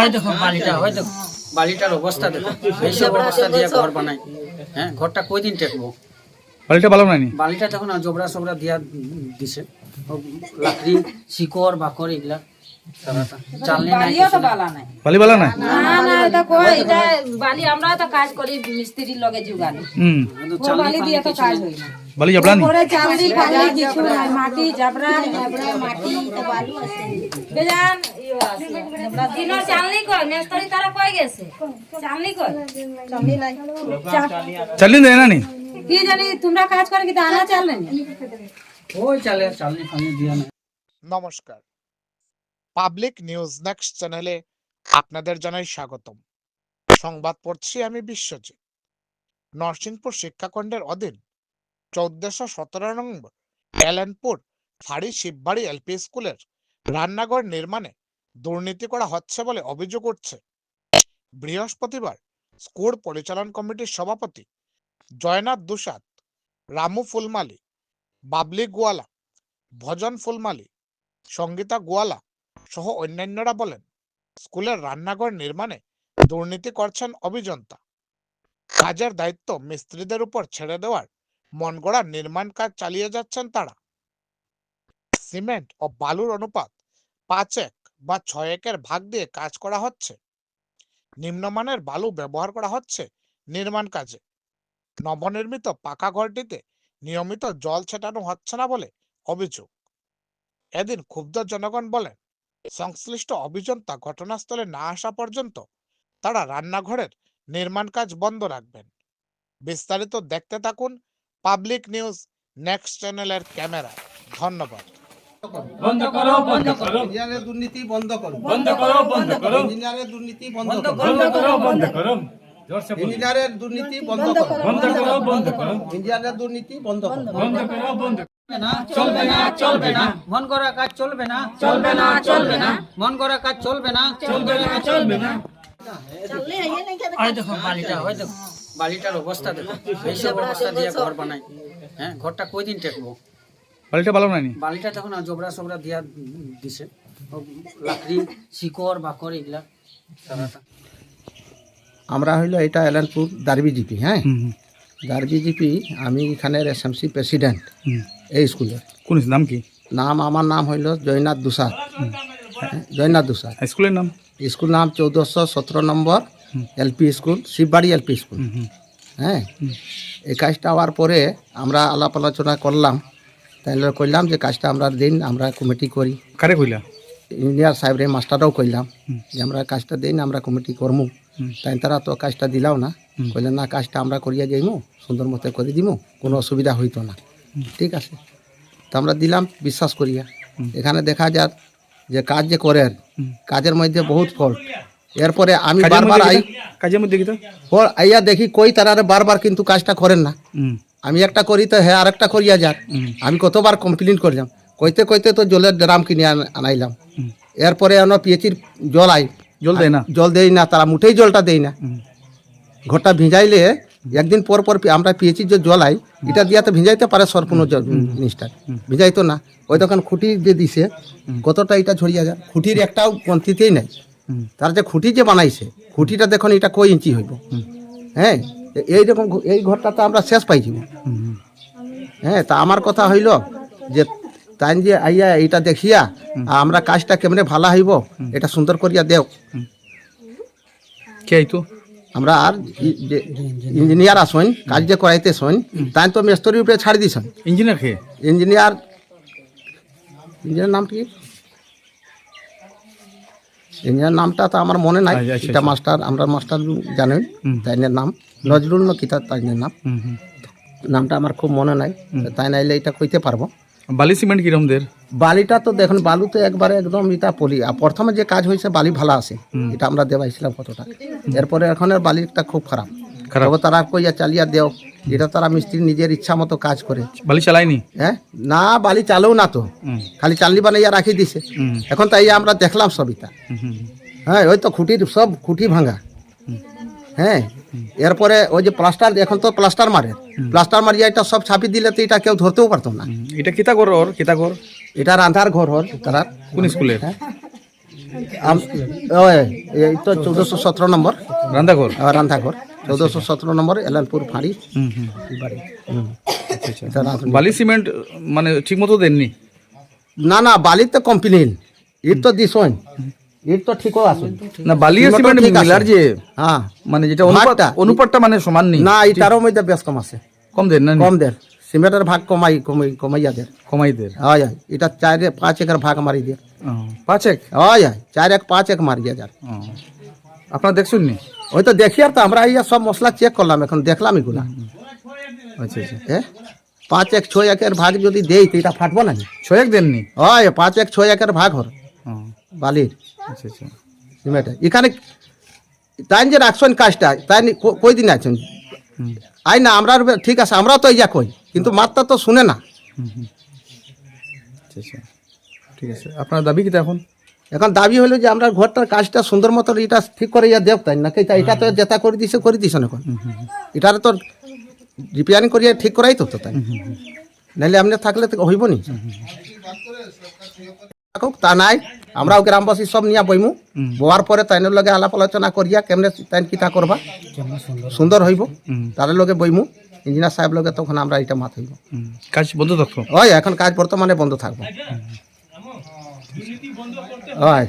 ওই দেখো বালিটা ওই দেখো বালিটার অবস্থা দেখো। এইসব অবস্থা দিয়ে ঘর বানাই। হ্যাঁ ঘরটা কয়দিন টেকবো? বাড়িটা ভালো নাইনি বালিটা দেখো জবরা সবরা দিয়া দিছে। লাকড়ি শিকড় বাকর এগুলা সারাটা। চালনি নাই বালিও কিছু তো নাই। বালা নাই? না না না এটা কই এটা বালি আমরা তো কাজ করি মিস্ত্রির লগে জুগালি হুম। কিন্তু ও চালনি বালি দিয়ে তো কাজ হই না। বালি জাবলানি পরে চালনি ফালি কিছু নাই মাটি জাবরা জাবরা মাটি তো বালু আছে। বেজান ইও আছে। জাবরা চালনি কই? মেস্তরি তারা কই গেছে? চালনি কই? চালনি নাই। চালিয়ে দেয় না নি? কি জানি তোমরা কাজ করে কি দানা চাল ওই চালে চালনি ফালনি দিয়া না। নমস্কার। পাবলিক নিউজ নেক্সট চ্যানেলে আপনাদের জানাই স্বাগতম। সংবাদ পড়ছি আমি বিশ্বজিৎ। নরসিংপুর শিক্ষাখণ্ডের অধীন চৌদ্দশো সতেরো নম্বর এলেনপুর ফাড়ি শিববাড়ি এলপি স্কুলের রান্নাঘর নির্মাণে দুর্নীতি করা হচ্ছে বলে অভিযোগ উঠছে। বৃহস্পতিবার স্কুল পরিচালন কমিটির সভাপতি জয়নাথ দুসাদ, রামু ফুলমালি, বাবলি গোয়ালা, ভজন ফুলমালি, সঙ্গীতা গোয়ালা সহ অন্যান্যরা বলেন, স্কুলের রান্নাঘর নির্মাণে দুর্নীতি করছেন অভিযন্তা। কাজের দায়িত্ব মিস্ত্রিদের উপর ছেড়ে দেওয়ার মনগড়া নির্মাণ কাজ চালিয়ে যাচ্ছেন তারা। সিমেন্ট ও বালুর অনুপাত পাঁচ এক বা ছয় একের ভাগ দিয়ে কাজ করা হচ্ছে। নিম্নমানের বালু ব্যবহার করা হচ্ছে নির্মাণ কাজে। নবনির্মিত পাকা ঘরটিতে নিয়মিত জল ছেটানো হচ্ছে না বলে অভিযোগ। এদিন ক্ষুব্ধ জনগণ বলেন, সংশ্লিষ্ট অভিযন্তা ঘটনাস্থলে না আসা পর্যন্ত তারা রান্নাঘরের নির্মাণ কাজ বন্ধ রাখবেন। বিস্তারিত দেখতে থাকুন পাবলিক নিউজ নেক্সট চ্যানেলের ক্যামেরা ধন্যবাদ। বন্ধ করো বন্ধ করো ইঞ্জিনিয়ারের দুর্নীতি বন্ধ করো বন্ধ করো বন্ধ করো ইঞ্জিনিয়ারের দুর্নীতি বন্ধ করো বন্ধ করো বন্ধ করো ইঞ্জিনিয়ারের দুর্নীতি বন্ধ করো বন্ধ করো বন্ধ করো ইঞ্জিনিয়ারের দুর্নীতি বন্ধ করো বন্ধ করো বন্ধ চলবে না চলবে না মন করা কাজ চলবে না চলবে না চলবে না মন করা কাজ চলবে না চলবে না চলবে না ওই দেখো বালিটা ওই দেখো বালিটার অবস্থা দেখো এইসব অবস্থা দিয়ে ঘর বানাই হ্যাঁ ঘরটা কয়দিন টেকবো বালিটা ভালো নাইনি বালিটা দেখো না জবরা সবরা দিয়া দিছে। লাকড়ি শিকড় বাকর এগুলা আমরা হইল এটা এলানপুর দারবি জিপি হ্যাঁ? দারবি জিপি আমি এখানের এসএমসি প্রেসিডেন্ট এই স্কুলের। কোন নাম কি? নাম আমার নাম হইল জয়নাথ দুসাদ হ্যাঁ, জয়নাথ দুসাদ স্কুলের নাম? স্কুল নাম চৌদ্দশো সতেরো নম্বর LP school Shibbari LP school. হ্যাঁ? এই কাজটা হওয়ার পরে আমরা আলাপ আলোচনা করলাম। তাইলে করলাম যে কাজটা আমরা দিন আমরা কমিটি করি। কারে কইলা? ইঞ্জিনিয়ার সাহেবরে মাস্টাররাও কইলাম যে আমরা কাজটা দিন আমরা কমিটি করমু। তাই তারা তো কাজটা দিলাও না। কইলে না কাজটা আমরা করিয়া যাইমু সুন্দর মতো করে দিমু কোনো অসুবিধা হইতো না। ঠিক আছে। তো আমরা দিলাম বিশ্বাস করিয়া। এখানে দেখা যাক যে কাজ যে করেন কাজের মধ্যে বহুত ফল্ট এরপরে আমি বারবার আই কাজের মধ্যে কি আইয়া দেখি কই তারারে বারবার কিন্তু কাজটা করেন না। আমি একটা করি তো হ্যাঁ আরেকটা করিয়া যাক। আমি কতবার কমপ্লেন করলাম। কইতে কইতে তো জলের ড্রাম কিনে আনাইলাম। এরপরে এনো পিএচির জল আই। জল দেয় না? জল দেয় না তারা মুঠেই জলটা দেয় না। ঘরটা ভিজাইলে একদিন পর পর আমরা পিএচির যে জল আই এটা দিয়া তো ভিজাইতে পারে সম্পূর্ণ জল জিনিসটা। ভিজাইতো না। ওই তখন খুঁটি যে দিছে কতটা এটা ছড়িয়া যায়? খুঁটির একটাও পন্থিতেই নাই। তার যে খুঁটি যে বানাইছে খুঁটিটা দেখুন এটা কই ইঞ্চি হইব? হ্যাঁ এইরকম এই ঘরটা তো আমরা শেষ পাইছি। হ্যাঁ তা আমার কথা হইল যে তাই যে আইয়া এটা দেখিয়া আমরা কাজটা কেমনে ভালো হইব এটা সুন্দর করিয়া দেও। কে আইতো আমরা আর ইঞ্জিনিয়ার আসুন কাজ যে করাইতে শুন তাই তো মেস্তরির উপরে ছাড়ি দিছেন ইঞ্জিনিয়ার কে? ইঞ্জিনিয়ার ইঞ্জিনিয়ার নাম কি? ইঞ্জিনিয়ার নামটা তো আমার মনে নাই। আচ্ছা, আচ্ছা, এটা মাস্টার আমরা মাস্টার জানেন তাই নাম। নজরুল না কিতা তাই নাম। নামটা আমার খুব মনে নাই। তাই নাইলে এটা কইতে পারব। বালি সিমেন্ট কিরম দের? বালিটা তো দেখুন বালু তো একবারে একদম এটা পলি। আর প্রথমে যে কাজ হয়েছে বালি ভালো আছে। এটা আমরা দেওয়াইছিলাম কতটা। এরপরে এখন বালিটা খুব খারাপ। খারাপ। তারা কইয়া চালিয়া দেও। এটা তারা মিস্ত্রি নিজের ইচ্ছা মতো কাজ করে। বালি চালাইনি হ্যাঁ? না বালি চালেও না তো। খালি চালনি বানাইয়া রাখি দিছে। এখন তাই আমরা দেখলাম সবিতা হ্যাঁ ওই তো খুঁটির সব খুঁটি ভাঙা। হ্যাঁ এরপরে ওই যে প্লাস্টার এখন তো প্লাস্টার মারে। প্লাস্টার মারিয়া এটা সব ছাপি দিলে তো এটা কেউ ধরতেও পারতো না। এটা কিতা কর ওর? কিতা কর এটা রান্ধার ঘর হর তারা। কোন স্কুলের? এই তো চৌদ্দশো সতেরো নম্বর। আহ, রান্ধাঘর। চৌদ্দশো সতেরো নম্বর এলানপুর ফাঁড়ি বাড়ি। বালি সিমেন্ট মানে ঠিক মতো দেননি? না না বালি তো কমপ্লেন ইট তো দিছন ইট তো ঠিকও আছে। না বালি আর সিমেন্ট মিলার যে হ্যাঁ। মানে যেটা অনুপাত অনুপাতটা মানে সমান নেই। না এটারও মধ্যে বেশ কম আছে। কম দেন না কম দের সিমেন্টের ভাগ কমাই কমাই কমাইয়া দের কমাই দের হয় হয়। এটা চার পাঁচ একর ভাগ মারি দের পাঁচ এক? হয় হয়। চার এক পাঁচ এক মারিয়া যার ও। আপনারা দেখছেন নি? ওই তো দেখি আর তো আমরা ইয়া সব মশলা চেক করলাম এখন দেখলাম এগুলা। আচ্ছা আচ্ছা এ? পাঁচ এক ছয় একের ভাগ যদি দেই তো এটা ফাটবো না ছয় এক দেননি? হয় পাঁচ এক ছয় একের ভাগ হর বালির। আচ্ছা আচ্ছা। সিমেন্টে এখানে তাই যে রাখছেন কাজটা তাই কই দিন আছেন? আই না আমরা ঠিক আছে আমরা তো ইয়া কই কিন্তু মাত্রা তো শুনে না। আচ্ছা আচ্ছা। ঠিক আছে। আপনার দাবি কি এখন? এখন দাবি হলো যে আমরা ঘরটার কাজটা সুন্দর মতো এটা ঠিক করে ইয়া দেব তাই তা এটা তো যেটা করে দিছে করে দিছে এখন। এটারে তো রিপেয়ারিং করিয়া ঠিক করাই তো তো তাই। নাহলে আপনি থাকলে তো হইব নি। তা নাই আমরাও গ্রামবাসী সব নিয়ে বইমু। বোয়ার পরে তাইনের লগে আলাপ আলোচনা করিয়া কেমনে তাইন কিতা করবা? সুন্দর হইব। তার লগে বইমু। ইঞ্জিনিয়ার সাহেব লগে তখন আমরা এটা মাত হইব। কাজ বন্ধ থাকতো? ওই এখন কাজ বর্তমানে বন্ধ থাকব। ওই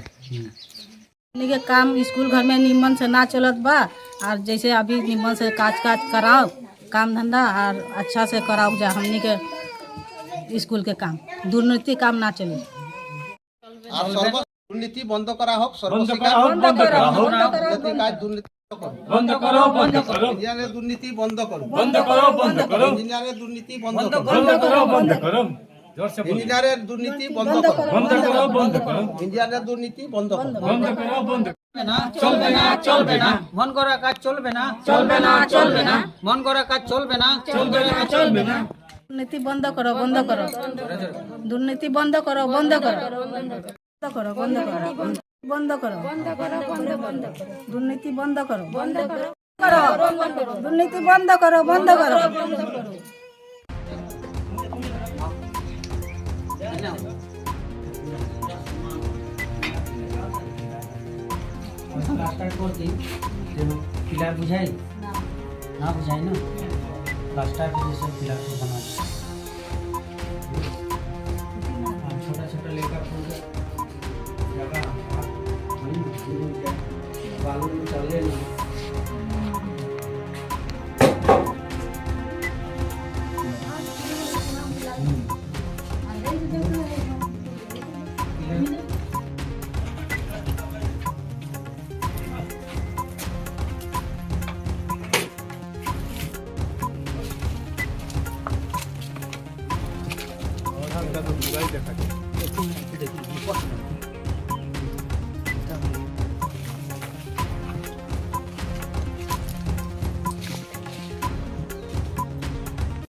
हमनी के काम स्कूल घर में निमन से ना चलत बा और जैसे अभी निमन से काज काज कराओ काम धंधा और अच्छा से कराओ जा हमनी के स्कूल के काम दुर्नीति काम ना चले আর সর্ব দুর্নীতি বন্ধ করা হোক বন্ধ সর্বশিক্ষা করা হোক বন্ধ করা হোক যাতে কাজ দুর্নীতি করো বন্ধ করো বন্ধ করো ইঞ্জিনিয়ারের দুর্নীতি বন্ধ করো বন্ধ করো বন্ধ করো ইঞ্জিনিয়ারের দুর্নীতি বন্ধ করো বন্ধ করো বন্ধ চলবে না চলবে না মন করা কাজ চলবে না চলবে না চলবে না মন করা কাজ চলবে না চলবে না চলবে না দুর্নীতি বন্ধ করো বন্ধ করো দুর্নীতি বন্ধ করো বন্ধ করো বন্ধ করো বন্ধ করো বন্ধ করো বন্ধ করো বন্ধ বন্ধ দুর্নীতি বন্ধ করো বন্ধ করো দুর্নীতি বন্ধ করো বন্ধ করো रहा हूँ। रास्ता दी जो पिला बुझाई ना बुझाई ना रास्ता के जैसे पिला को बना छोटा छोटा लेकर फूल जगह बालू में चले नहीं মোবাইল দেখা